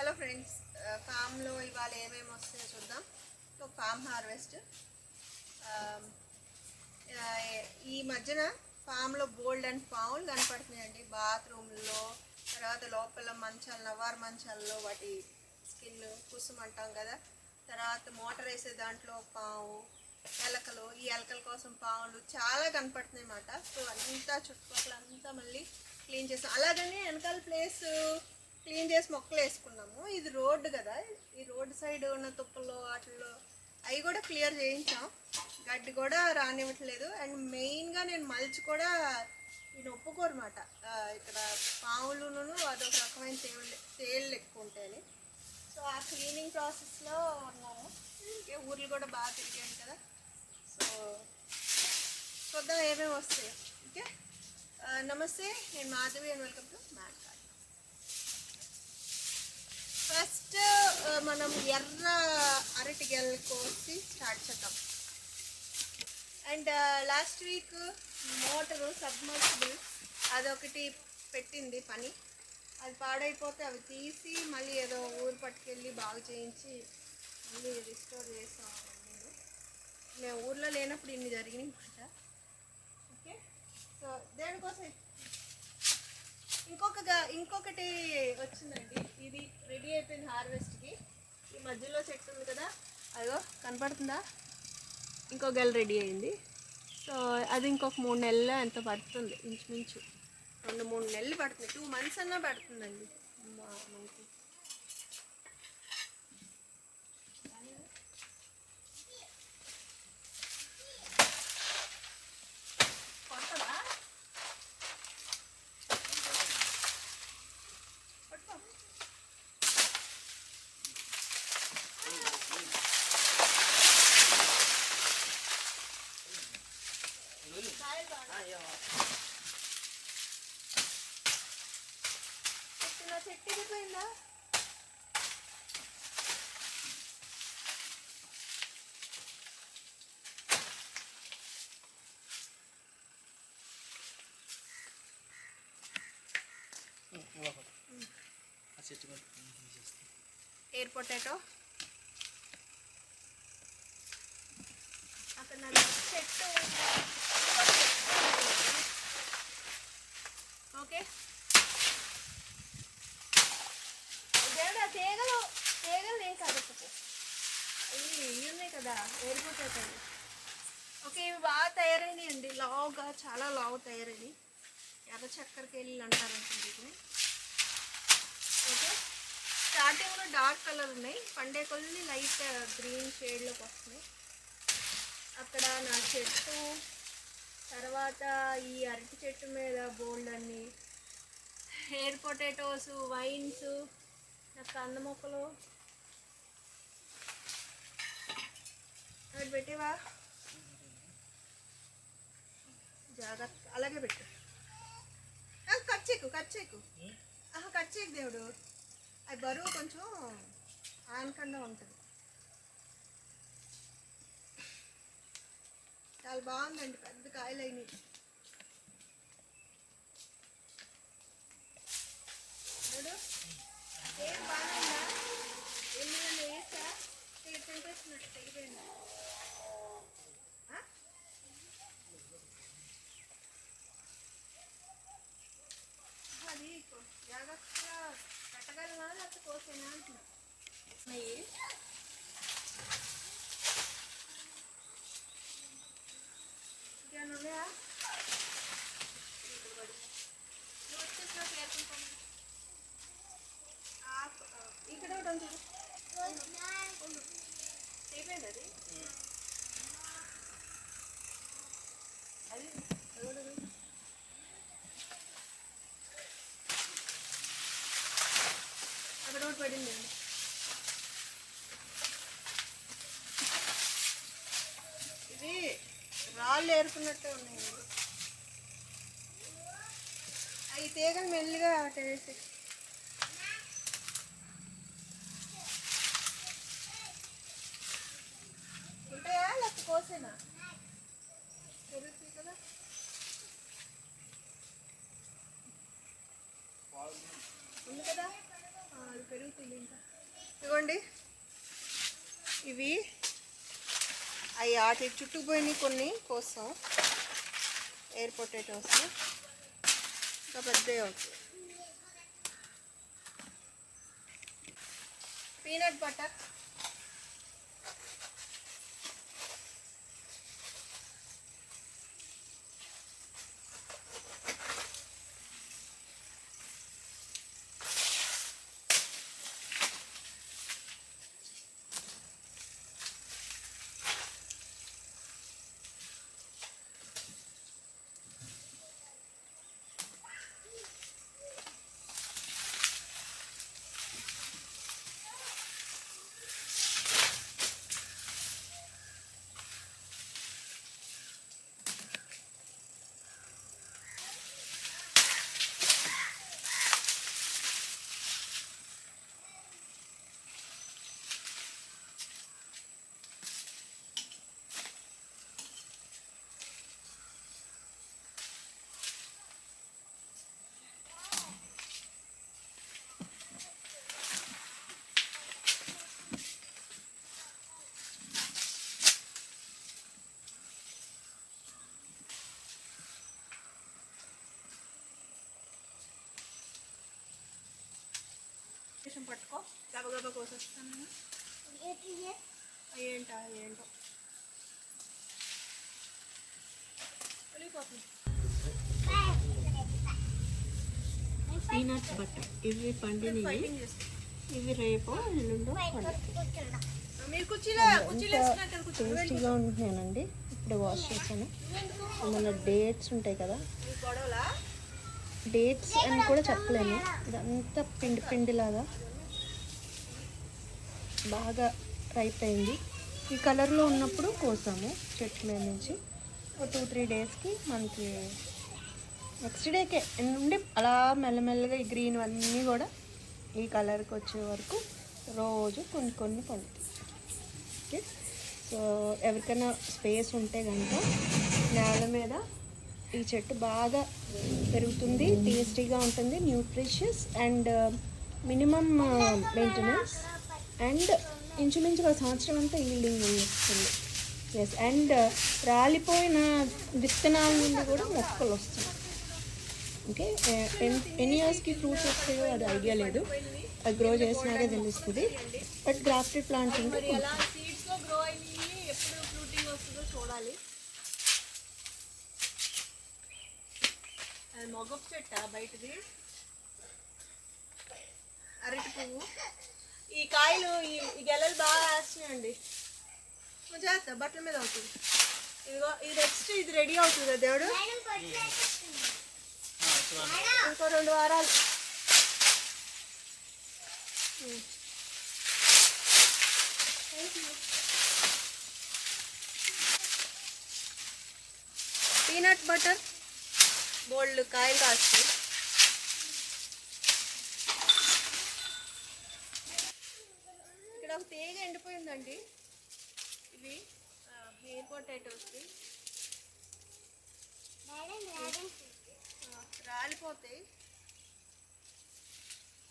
Hello friends ఫామ్లో ఇవాళ ఏమేమి వస్తాయో చూద్దాం. So farm harvest. ఈ మధ్యన ఫామ్లో బోల్డ్ అండ్ పావులు కనపడుతున్నాయండి. బాత్రూంలో తర్వాత లోపల మంచాలు నవార్ మంచాల్లో వాటి స్కిన్ కుసుమ అంటాం కదా. తర్వాత మోటార్ వేసే దాంట్లో పావు ఎలకలు. ఈ ఎలకల కోసం పాములు చాలా కనపడుతున్నాయి అన్నమాట సో అంతా చుట్టుపక్కల అంతా మళ్ళీ క్లీన్ చేస్తాం. అలాగనే వెనకాల ప్లేస్ క్లీన్ చేసి మొక్కలు వేసుకున్నాము. ఇది రోడ్డు కదా. ఈ రోడ్డు సైడ్ ఉన్న తుప్పలు వాటిల్లో అవి కూడా క్లియర్ చేయించాం. గడ్డి కూడా రానివ్వట్లేదు. అండ్ మెయిన్గా నేను మల్చి కూడా ఈ నొప్పుకోరమాట ఇక్కడ పావులును అదొక రకమైన తేళ్ళు తేళ్ళు ఎక్కువ ఉంటాయని. సో ఆ క్లీనింగ్ ప్రాసెస్లో ఉన్నాము. ఇంకే ఊర్లు కూడా బాగా తిరిగాను కదా. సో చూద్దాం ఏమేమి వస్తాయి. ఓకే? నమస్తే నేను మాధవి అండ్ వెల్కమ్ టు మ్యాట్. ఫస్ట్ మనం ఎర్ర అరటి గెల కోసి స్టార్ట్ చేద్దాం. And last week motor submersible అదొకటి పెట్టింది పని. అది పాడైపోతే అవి తీసి మళ్ళీ ఏదో ఊరు పట్టుకెళ్ళి బాగు చేయించి మళ్ళీ రిస్టోర్ చేసాం నేను మేము ఊర్లో లేనప్పుడు ఇన్ని జరిగినాయి మాట ఓకే? సో దేనికోసం ఇంకొక ఇంకొకటి వచ్చిందండి. ఇది రెడీ అయిపోయింది హార్వెస్ట్కి ఈ మధ్యలో చెట్టు ఉంది కదా అదో కనపడుతుందా? ఇంకో గెల రెడీ అయింది. సో అది ఇంకొక మూడు నెలలు ఎంత పడుతుంది ఇంచుమించు. రెండు మూడు నెలలు పడుతుంది. టూ మంత్స్ అన్నా పడుతుందండి. మా మనకి కొడతావా? పట్టుకో. కాయలు బాగున్నాయి. చెట్టు నా చెట్టు ఎగిరిపోయిందా ఎయిర్ పొటాటో. అక్కడ నా చెట్టు ఓకే. దేవుడా తీగలు తీగలు నేను కదపకు ఇవి ఇవి ఉన్నాయి కదా ఏరిపోతాయి ఓకే ఇవి బాగా తయారైనాయండి. లావుగా చాలా లావు తయారైనాయి. ఎర్ర చక్కెరకి వెళ్ళి అంటారంటుంది వీటిని స్టార్టింగ్లో డార్క్ కలర్ ఉన్నాయి. పండే కొద్ది లైట్ గ్రీన్ షేడ్లోకి వస్తున్నాయి. అక్కడ నా చెట్టు తర్వాత ఈ అరటి చెట్టు మీద బోల్డ్ అన్ని హెయిర్ పొటాటోస్ వైన్స్ కంద మొక్కలు. అవి పెట్టేవా? జాగ్రత్త. అలాగే పెట్టు. కట్ చేయకు కట్ చేయకు ఆహా కట్ చేయకు దేవుడు. అది బరువు కొంచెం ఆనకుండా ఉంటుంది. చాలా బాగుందండి పెద్ద కాయలు అయినాయి చూడు ఏం బాగుందా? ఎన్ని వేసా తింటేస్తున్నట్టు తెగిపోయిందా. ఆ? అది జాగ్రత్త జాగ్రత్తగా పెట్టగలనా లేకపోతే కోసేనా అంటున్నా ఇంకేమైనా ఉన్నాయా ఇక్కడ ఒకటి ఉంది అయిపోయింది అది అది అది కూడా ఉంది. అక్కడ ఒకటి పడింది ఇది రాళ్ళు ఉన్నాయండి. అవి తీగలు మెల్లిగా వేసి. ఉంటాయా లేకపోతే కోసేనా? పెరుగుతాయి కదా ఉంది కదా? అది పెరుగుతుంది ఇంకా. ఇదిగోండి ఇవి అవి వాటి చుట్టుకుపోయినాయి కొన్ని కోసం. Air potatoes. ఇంకా పెద్దవి అవుతాయి పీనట్ బటర్. కొంచెం పట్టుకో. గబగబా కోసేస్తాను నేను. ఏంటా ఏంటో వెళ్ళిపోతుంది. పీనట్ బటర్ ఇవి పండినవి ఇవి రేపు ఎల్లుండో టేస్టీగా ఉంటున్నానండి. ఇప్పుడు వాష్ చేశాను. మన డేట్స్ ఉంటాయి కదా. డేట్స్ అని కూడా చెప్పలేను. ఇదంతా పిండి పిండిలాగా బాగా రైప్ అయింది. ఈ కలర్లో ఉన్నప్పుడు కోసాము చెట్టు మీద నుంచి. ఒక టూ త్రీ డేస్కి మనకి నెక్స్ట్ డేకే నుండి అలా మెల్లమెల్లగా ఈ గ్రీన్ అన్నీ కూడా ఈ కలర్కి వచ్చే వరకు రోజు కొన్ని కొన్ని పండుతాయి ఓకే సో ఎవరికైనా స్పేస్ ఉంటే కనుక నేల మీద ఈ చెట్టు బాగా పెరుగుతుంది టేస్టీగా ఉంటుంది nutritious and minimum maintenance and ఇంచుమించుగా సంవత్సరం అంతా ఈల్డింగ్ వస్తుంది ఎస్ అండ్ రాలిపోయిన విత్తనాల నుండి కూడా మొక్కలు వస్తాయి. ఓకే uh, ఎన్ని ఇయర్స్కి ఫ్రూట్స్ వస్తాయో అది ఐడియా లేదు. అది గ్రో చేసినాకే తెలుస్తుంది. బట్ గ్రాఫ్టెడ్ ప్లాంట్ ఉంటే చూడాలి ఎలా సీడ్స్లో గ్రో అయ్యి ఎప్పుడు ఫ్రూటింగ్ వస్తుందో చూడాలి అది మొగపు చెట్ట బయటది. అరటి పువ్వు ఈ కాయలు ఈ గెలలు బాగా వేస్తున్నాయండి జాగ్రత్త బట్టల మీద అవుతుంది. ఇదిగో ఇది నెక్స్ట్ ఇది రెడీ అవుతుంది దేవుడు? ఇంకో రెండు వారాలు. Hmm. పీనట్ బటర్ బోల్డ్ కాయలు కాస్తాయి. ఇక్కడ ఒక తీగ ఎండిపోయిందండి. ఇది హెయిర్ పొటాటోస్కి రాలిపోతాయి.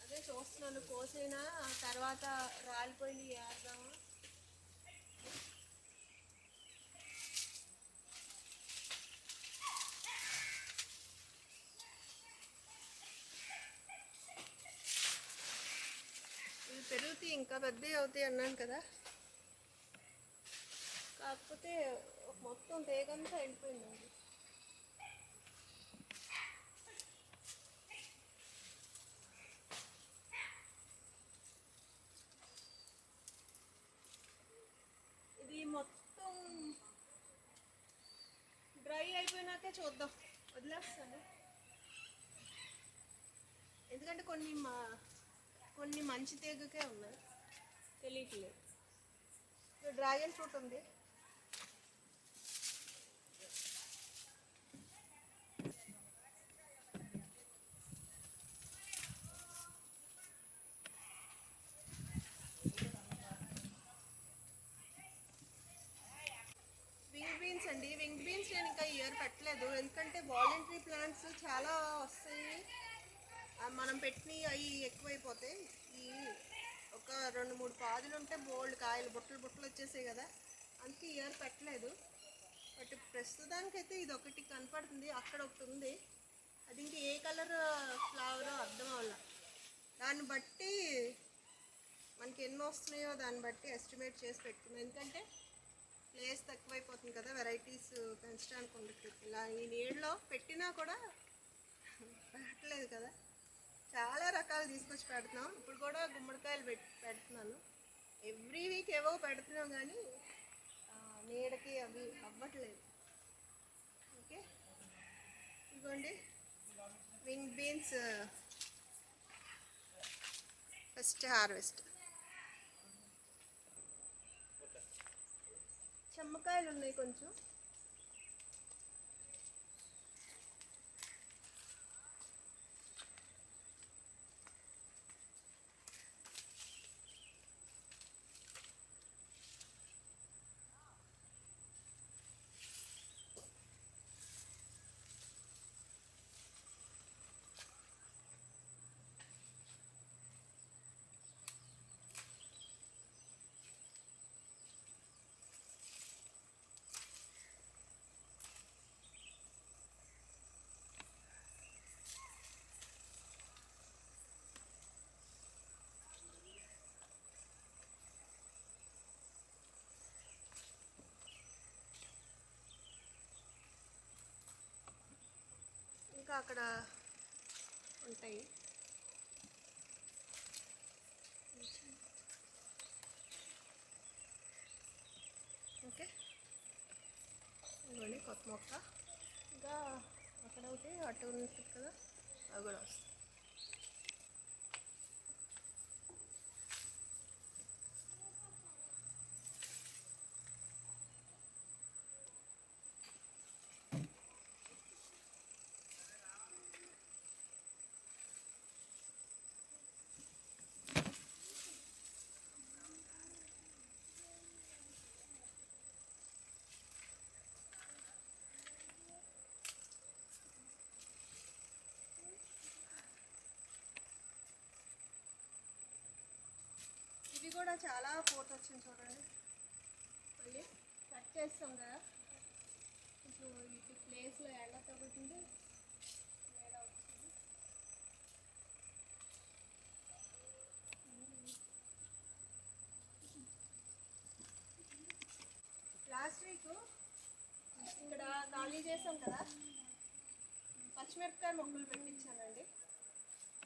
అదే చూస్తున్నాను కోసైనా తర్వాత రాలిపోయింది వేద్దామా ఇవి పెరుగుతాయి ఇంకా పెద్దవి అవుతాయి అన్నాను కదా. కాకపోతే మొత్తం తేగంతా వెళ్ళిపోయిందండి ఇది మొత్తం డ్రై అయిపోయినాకే చూద్దాం. వదిలేస్తాను. ఎందుకంటే కొన్ని మా కొన్ని మంచి తీగకే ఉన్నాయి. తెలియట్లేదు డ్రాగన్ ఫ్రూట్ ఉంది. వింగ్ బీన్స్ అండి. వింగ్ బీన్స్ నేను ఇంకా ఇయర్ పెట్టలేదు. ఎందుకంటే వాలంటరీ ప్లాంట్స్ చాలా వస్తాయి. మనం పెట్టినవి అవి ఎక్కువైపోతాయి. ఈ ఒక రెండు మూడు పాదులు ఉంటే బోల్డ్ కాయలు బుట్టలు బుట్టలు వచ్చేసాయి కదా. అందుకే ఇయర్ పెట్టలేదు. బట్ ప్రస్తుతానికైతే ఇది ఒకటి కనపడుతుంది. అక్కడ ఒకటి ఉంది. అది ఇంక ఏ కలర్ ఫ్లవరో అర్థం అవ్వాల. దాన్ని బట్టి మనకి ఎన్ని వస్తున్నాయో దాన్ని బట్టి ఎస్టిమేట్ చేసి పెట్టుకున్నాం ఎందుకంటే ప్లేస్ తక్కువైపోతుంది కదా వెరైటీస్ పెంచడానికి ఉండట్లేదు. ఇలా ఈ నీళ్ళలో పెట్టినా కూడా పెట్టలేదు కదా. చాలా రకాలు తీసుకొచ్చి పెడుతున్నాం. ఇప్పుడు కూడా గుమ్మడికాయలు పెట్ పెడుతున్నాను. ఎవ్రీ వీక్ ఏవో పెడుతున్నాం కానీ నీడకి అవి అవ్వట్లేదు. ఓకే? ఇదిగోండి. Wing beans first harvest. చెమ్మకాయలు ఉన్నాయి కొంచెం. ఇంకా అక్కడ ఉంటాయి. ఓకే. ఇదిగోండి కొత్త మొక్క. ఇంకా అక్కడ ఒకటి అటు ఉంటుంది కదా అవి కూడా వస్తాయి ఇది కూడా చాలా పోత వచ్చింది చూడండి. మళ్ళీ కట్ చేస్తాం కదా. ఇప్పుడు ఇటు ప్లేస్లో ఎండ తగ్గుతుంది వచ్చింది లాస్ట్ వీక్ ఇక్కడ ఖాళీ చేసాం కదా. పచ్చిమిరపకాయ మొక్కలు పెట్టించానండి.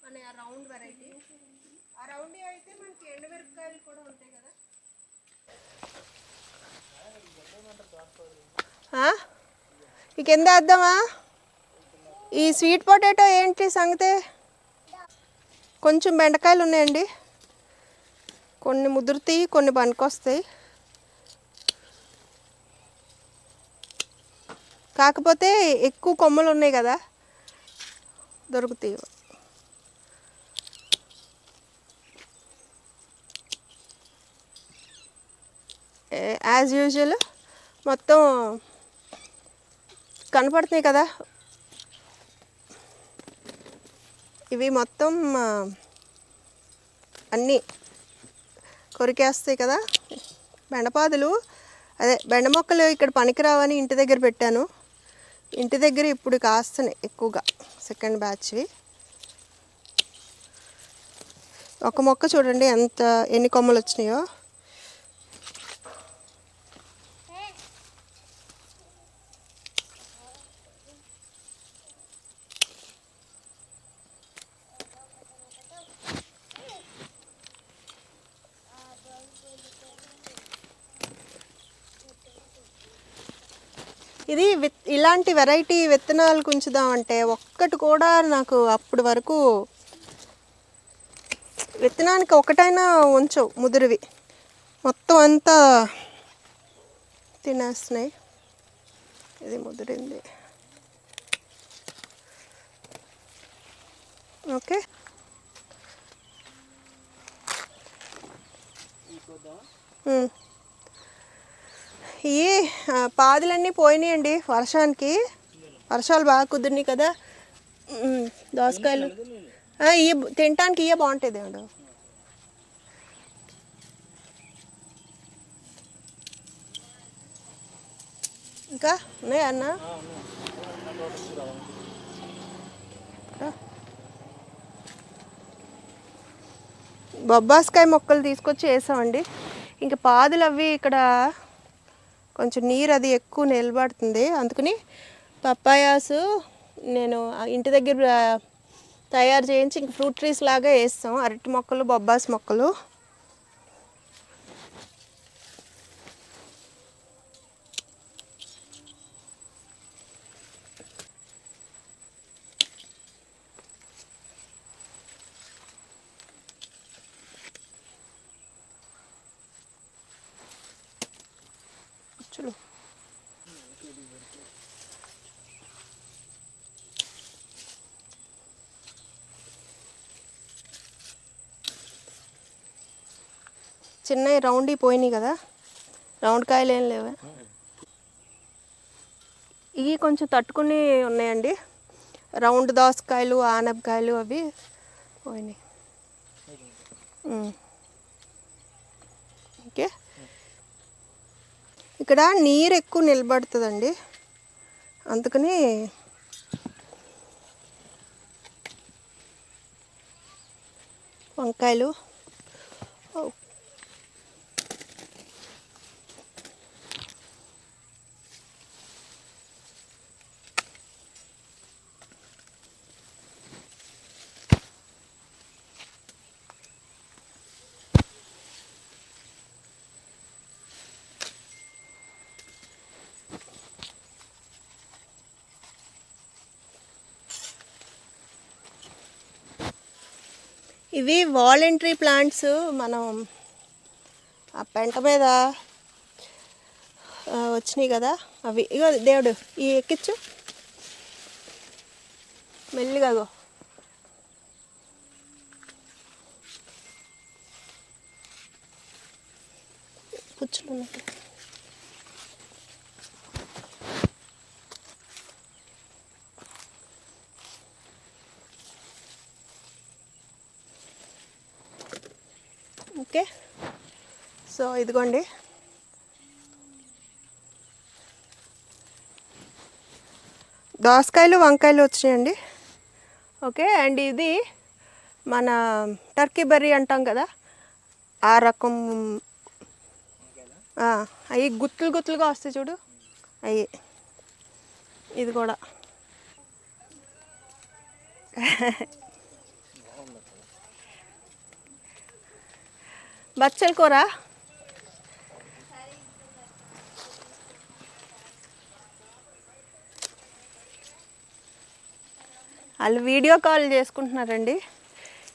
మన ఆ రౌండ్ వెరైటీ ఆ రౌండ్ అయితే మనకి ఎండుమిరపకాయలు కూడా ఉంటాయి కదా. ఈ కింద వేద్దామా? ఈ స్వీట్ పొటాటో ఏంటి సంగతే? కొంచెం బెండకాయలు ఉన్నాయండి. కొన్ని ముదురుతాయి కొన్ని పనికొస్తాయి. కాకపోతే ఎక్కువ కొమ్మలు ఉన్నాయి కదా దొరుకుతాయి. యాజ్ యూజువల్ మొత్తం కనపడుతున్నాయి కదా. ఇవి మొత్తం అన్నీ కొరికేస్తాయి కదా. బెండపాదులు అదే బెండ మొక్కలు ఇక్కడ పనికిరావని ఇంటి దగ్గర పెట్టాను. ఇంటి దగ్గర ఇప్పుడు కాస్తున్నాయి ఎక్కువగా సెకండ్ బ్యాచ్వి ఒక మొక్క చూడండి ఎంత ఎన్ని కొమ్మలు వచ్చినాయో ఇది ఎలాంటి ఇలాంటి వెరైటీ విత్తనాలు ఉంచుదామంటే ఒక్కటి కూడా నాకు అప్పటి వరకు విత్తనానికి ఒకటైనా ఉంచవు ముదిరివి. మొత్తం అంతా తినేస్తున్నాయి. ఇది ముదిరింది. ఓకే. ఉమ్. ఈ పాదులన్నీ పోయినాయండి వర్షానికి. వర్షాలు బాగా కుదిరినాయి కదా. దోసకాయలు. ఇయ తినటానికి ఇయ బాగుంటుంది అండి ఇంకా ఉన్నాయా అన్న? బొబ్బాస్కాయ మొక్కలు తీసుకొచ్చి వేసామండి. ఇంకా పాదులు అవి ఇక్కడ కొంచెం నీరు అది ఎక్కువ నిలబడుతుంది. అందుకని పప్పాయాస్ నేను ఆ ఇంటి దగ్గర తయారు చేయించి ఇంక ఫ్రూట్ ట్రీస్ లాగా వేస్తాం. అరటి మొక్కలు బొబ్బాస్ మొక్కలు. చిన్నవి రౌండ్ పోయినాయి కదా. రౌండ్ కాయలు ఏం లేవా. ఇవి కొంచెం తట్టుకుని ఉన్నాయండి. రౌండ్ దోసకాయలు ఆనపకాయలు అవి పోయినాయి. ఓకే. ఇక్కడ నీరు ఎక్కువ నిలబడుతుందండి. అందుకని వంకాయలు ఇవి వాలంటరీ ప్లాంట్స్. మనం ఆ పెంట మీద వచ్చినాయి కదా అవి. ఇగో దేవుడు ఈ ఎక్కిచ్చు. మెల్లిగా పుచ్చులు ఉన్నాయి. ఓకే. సో ఇదిగోండి. దోసకాయలు వంకాయలు వచ్చినాయండి. ఓకే అండ్ ఇది మన టర్కీ బర్రీ అంటాం కదా ఆ రకం అవి గుత్తులు గుత్తులుగా వస్తాయి చూడు. అవి ఇది కూడా. బచ్చల కూర? వాళ్ళు వీడియో కాల్ చేసుకుంటున్నారండి.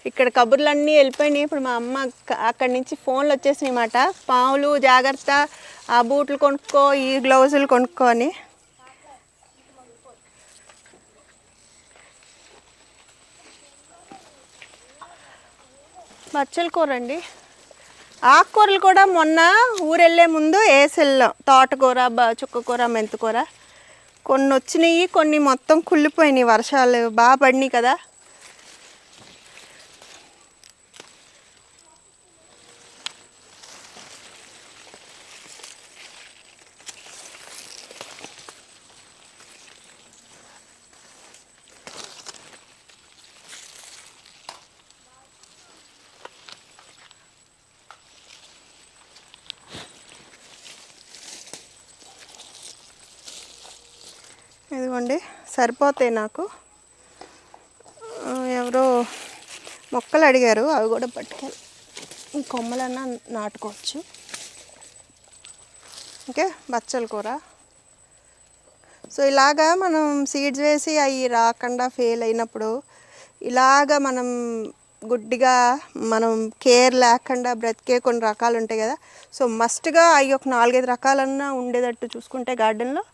ఇక్కడ కబుర్లన్నీ వెళ్ళిపోయినాయి. ఇప్పుడు మా అమ్మ అక్కడి నుంచి ఫోన్లు వచ్చేసినాయి మాట పావులు జాగ్రత్త ఆ బూట్లు కొనుక్కో ఈ గ్లౌజులు కొనుక్కో అని. బచ్చల కూర అండి. ఆకుకూరలు కూడా మొన్న ఊరెళ్ళే ముందు వేసెళ్ళాం తోటకూర చుక్కకూర మెంతికూర. కొన్ని వచ్చినాయి కొన్ని మొత్తం కుళ్ళిపోయినాయి. వర్షాలు బాగా పడినాయి కదా. ఇదిగోండి సరిపోతాయి నాకు. ఎవరో మొక్కలు అడిగారు. అవి కూడా పట్టుకెళ్ళి కొమ్మలన్నా నాటుకోవచ్చు. ఓకే బచ్చల కూర. సో ఇలాగా మనం సీడ్స్ వేసి అవి రాకుండా ఫెయిల్ అయినప్పుడు ఇలాగా మనం గుడ్డిగా మనం కేర్ లేకుండా బ్రతికే కొన్ని రకాలు ఉంటాయి కదా. సో మస్ట్గా అవి ఒక నాలుగైదు రకాలన్నా ఉండేటట్టు చూసుకుంటే గార్డెన్లో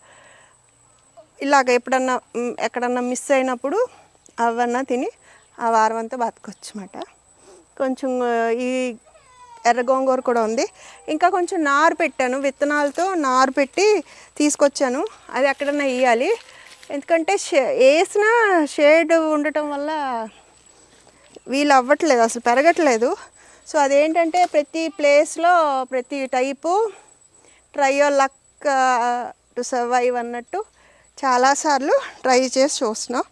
ఇలాగ ఎప్పుడన్నా ఎక్కడన్నా మిస్ అయినప్పుడు అవన్నా తిని ఆ వారం అంతా బతకొచ్చు అన్నమాట కొంచెం ఈ ఎర్ర గోంగూర కూడా ఉంది. ఇంకా కొంచెం నారు పెట్టాను. విత్తనాలతో నారు పెట్టి తీసుకొచ్చాను. అది ఎక్కడన్నా వేయాలి ఎందుకంటే షే వేసిన షేడ్ ఉండటం వల్ల వీలు అవ్వట్లేదు అసలు పెరగట్లేదు. సో అదేంటంటే ప్రతి ప్లేస్లో ప్రతి టైపు ట్రయో లక్ టు సర్వైవ్ అన్నట్టు చాలాసార్లు ట్రై చేసి చూస్తున్నాం.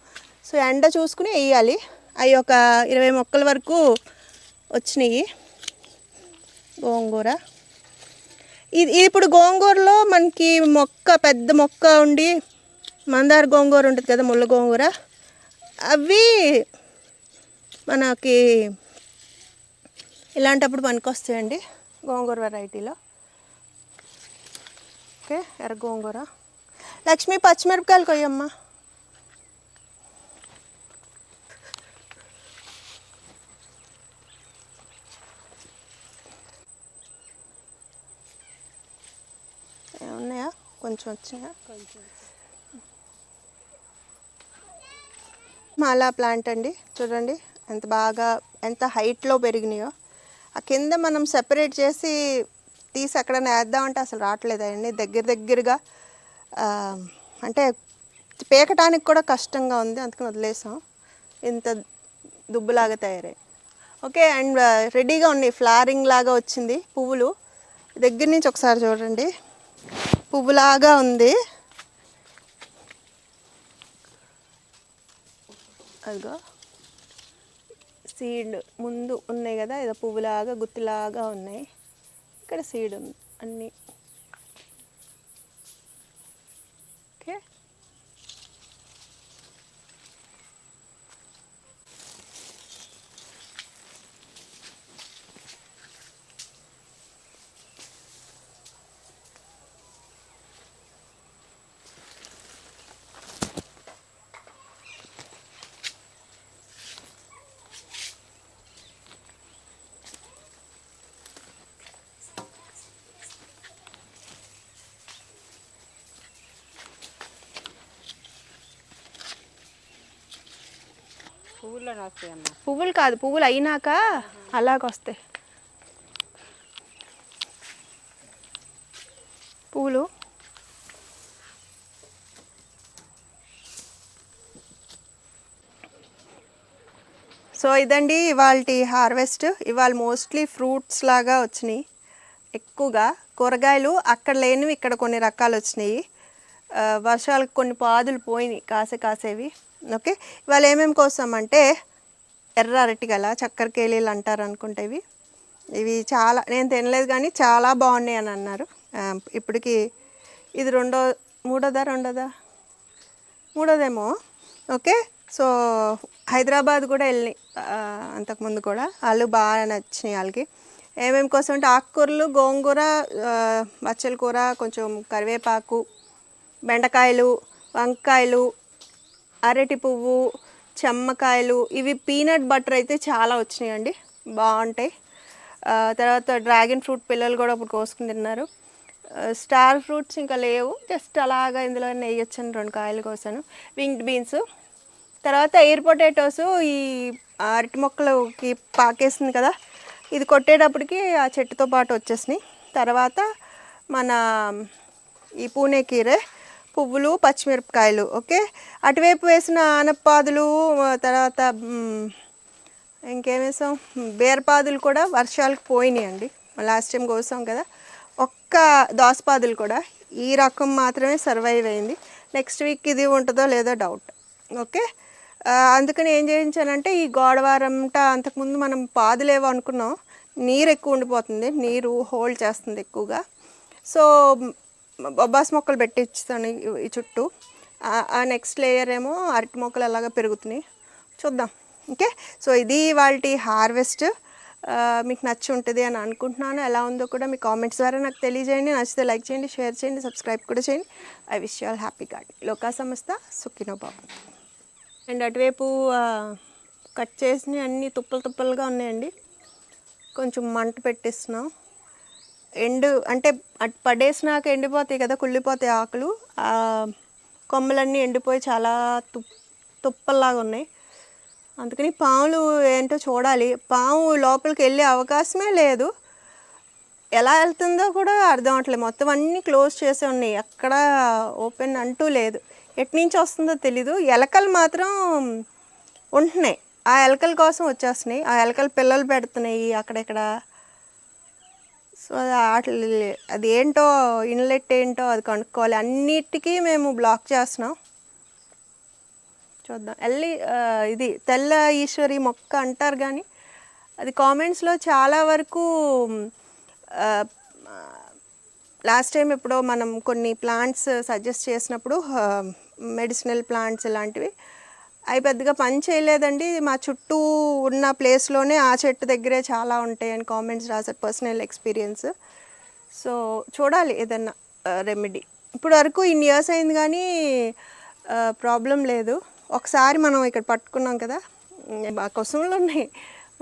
సో ఎండ చూసుకుని వేయాలి. అవి ఒక ఇరవై మొక్కల వరకు వచ్చినాయి. గోంగూర. ఇది ఇప్పుడు గోంగూరలో మనకి మొక్క పెద్ద మొక్క ఉండి మందార గోంగూర ఉంటుంది కదా ముళ్ళ గోంగూర. అవి మనకి ఇలాంటప్పుడు పనికొస్తాయండి గోంగూర వెరైటీలో ఓకే ఎర్ర గోంగూర. లక్ష్మి పచ్చిమిరపకాయలు కొయ్యమ్మా. ఏమున్నాయా? కొంచెం వచ్చినాయా? మాలా ప్లాంట్ అండి. చూడండి ఎంత బాగా ఎంత హైట్లో పెరిగినాయో. ఆ కింద మనం సెపరేట్ చేసి తీసి ఎక్కడ వేద్దామంటే అసలు రావట్లేదు అండి దగ్గర దగ్గరగా అంటే పేకటానికి కూడా కష్టంగా ఉంది అందుకని వదిలేసాం. ఇంత దుబ్బులాగా తయారై ఓకే అండ్ రెడీగా ఉన్నాయి ఫ్లారింగ్ లాగా వచ్చింది పువ్వులు. దగ్గర నుంచి ఒకసారి చూడండి. పువ్వులాగా ఉంది. అదిగో. సీడ్ ముందు ఉన్నాయి కదా ఏదో పువ్వులాగా గుత్తిలాగా ఉన్నాయి. ఇక్కడ సీడ్ ఉంది అన్నీ. పువ్వులు కాదు పువ్వులు అయినాక అలాగొస్తాయి. పువ్వులు. సో ఇదండి ఇవాళ హార్వెస్ట్. ఇవాళ మోస్ట్లీ ఫ్రూట్స్ లాగా వచ్చినాయి. ఎక్కువగా కూరగాయలు అక్కడ లేనివి ఇక్కడ కొన్ని రకాలు వచ్చినాయి. వర్షాలకు కొన్ని పాదులు పోయినాయి కాసే కాసేవి. ఓకే? ఇవాళ ఏమేమి కోసామంటే ఎర్ర అరటిగల చక్కెర కేలీలు అంటారు అనుకుంటే ఇవి. ఇవి చాలా నేను తినలేదు కానీ చాలా బాగున్నాయి అని అన్నారు. ఇప్పటికి ఇది రెండో మూడోదా రెండోదా? మూడోదేమో. ఓకే? సో హైదరాబాద్ కూడా వెళ్ళినాయి అంతకుముందు కూడా వాళ్ళు బాగా నచ్చినాయి వాళ్ళకి ఏమేమి కోసం అంటే ఆకుకూరలు గోంగూర ఆ, బచ్చల కూర కొంచెం కరివేపాకు బెండకాయలు వంకాయలు అరటి పువ్వు చెమ్మకాయలు ఇవి పీనట్ బటర్ అయితే చాలా వచ్చినాయండి. బాగుంటాయి. తర్వాత డ్రాగన్ ఫ్రూట్ పిల్లలు కూడా ఇప్పుడు కోసుకుని తిన్నారు. స్టార్ ఫ్రూట్స్ ఇంకా లేవు. జస్ట్ అలాగా ఇందులో నెయ్యొచ్చాను రెండు కాయలు కోసాను. Winged beans. తర్వాత ఎయిర్ పొటాటోస్ ఈ అరటి మొక్కలకి పాకేసింది కదా. ఇది కొట్టేటప్పటికి ఆ చెట్టుతో పాటు వచ్చేసినాయి. తర్వాత మన ఈ పూణే కీరే పువ్వులు పచ్చిమిరపకాయలు ఓకే? అటువైపు వేసిన ఆనపాదులు తర్వాత ఇంకేం వేసాం బేరపాదులు కూడా వర్షాలకు పోయినాయి అండి లాస్ట్ టైం కోసాం కదా. ఒక్క దోసపాదులు కూడా ఈ రకం మాత్రమే సర్వైవ్ అయింది. నెక్స్ట్ వీక్ ఇది ఉంటుందో లేదో డౌట్. ఓకే? అందుకని ఏం చేయించానంటే ఈ గోడవారంట అంతకుముందు మనం పాదులేవో అనుకున్నాం. నీరు ఎక్కువ ఉండిపోతుంది. నీరు హోల్డ్ చేస్తుంది ఎక్కువగా. సో బొబ్బాస్ మొక్కలు పెట్టిస్తాను ఈ- చుట్టూ. ఆ- నెక్స్ట్ లేయర్ ఏమో అరటి మొక్కలు అలాగా పెరుగుతున్నాయి. చూద్దాం. ఓకే? సో ఇది వాళ్ళ హార్వెస్ట్ మీకు నచ్చి ఉంటుంది అని అనుకుంటున్నాను. ఎలా ఉందో కూడా మీ కామెంట్స్ ద్వారా నాకు తెలియజేయండి. నచ్చితే లైక్ చేయండి షేర్ చేయండి సబ్స్క్రైబ్ కూడా చేయండి. I wish all happy garden లోకా సంస్థ సుఖినో బాబు అండ్ అటువైపు కట్ చేసిన అన్ని తుప్పలు తుప్పలుగా ఉన్నాయండి. కొంచెం మంట పెట్టిస్తున్నాం. ఎండు అంటే పడేసినాక ఎండిపోతాయి కదా కుళ్ళిపోతాయి ఆకులు. ఆ కొమ్మలన్నీ ఎండిపోయి చాలా తుప్ తుప్పల్లాగా ఉన్నాయి. అందుకని పాములు ఏంటో చూడాలి. పాము లోపలికి వెళ్ళే అవకాశమే లేదు. ఎలా వెళ్తుందో కూడా అర్థం అవట్లేదు మొత్తం అన్నీ క్లోజ్ చేసి ఉన్నాయి. ఎక్కడ ఓపెన్ అంటూ లేదు. ఎటు నుంచి వస్తుందో తెలీదు. ఎలకలు మాత్రం ఉంటున్నాయి. ఆ ఎలకల కోసం వచ్చేస్తున్నాయి. ఆ ఎలకలు పిల్లలు పెడుతున్నాయి అక్కడెక్కడ. సో అది వాటి- అది ఏంటో ఇన్లెట్ ఏంటో అది కనుక్కోవాలి. అన్నిటికీ మేము బ్లాక్ చేస్తున్నాం. చూద్దాం. ఎల్లి ఇది తెల్ల ఈశ్వరి మొక్క అంటారు కానీ అది కామెంట్స్లో చాలా వరకు లాస్ట్ టైం ఎప్పుడో మనం కొన్ని ప్లాంట్స్ సజెస్ట్ చేసినప్పుడు మెడిసినల్ ప్లాంట్స్ ఇలాంటివి అవి పెద్దగా పని చేయలేదండి. మా చుట్టూ ఉన్న ప్లేస్లోనే ఆ చెట్టు దగ్గరే చాలా ఉంటాయి అని కామెంట్స్ రాశారు పర్సనల్ ఎక్స్పీరియన్స్ సో చూడాలి ఏదన్నా రెమెడీ ఇప్పుడు వరకు ఇన్ని ఇయర్స్ అయింది కానీ ప్రాబ్లం లేదు. ఒకసారి మనం ఇక్కడ పట్టుకున్నాం కదా మా కుసంలో ఉన్నాయి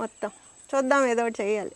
మొత్తం. చూద్దాం ఏదో ఒకటి చేయాలి.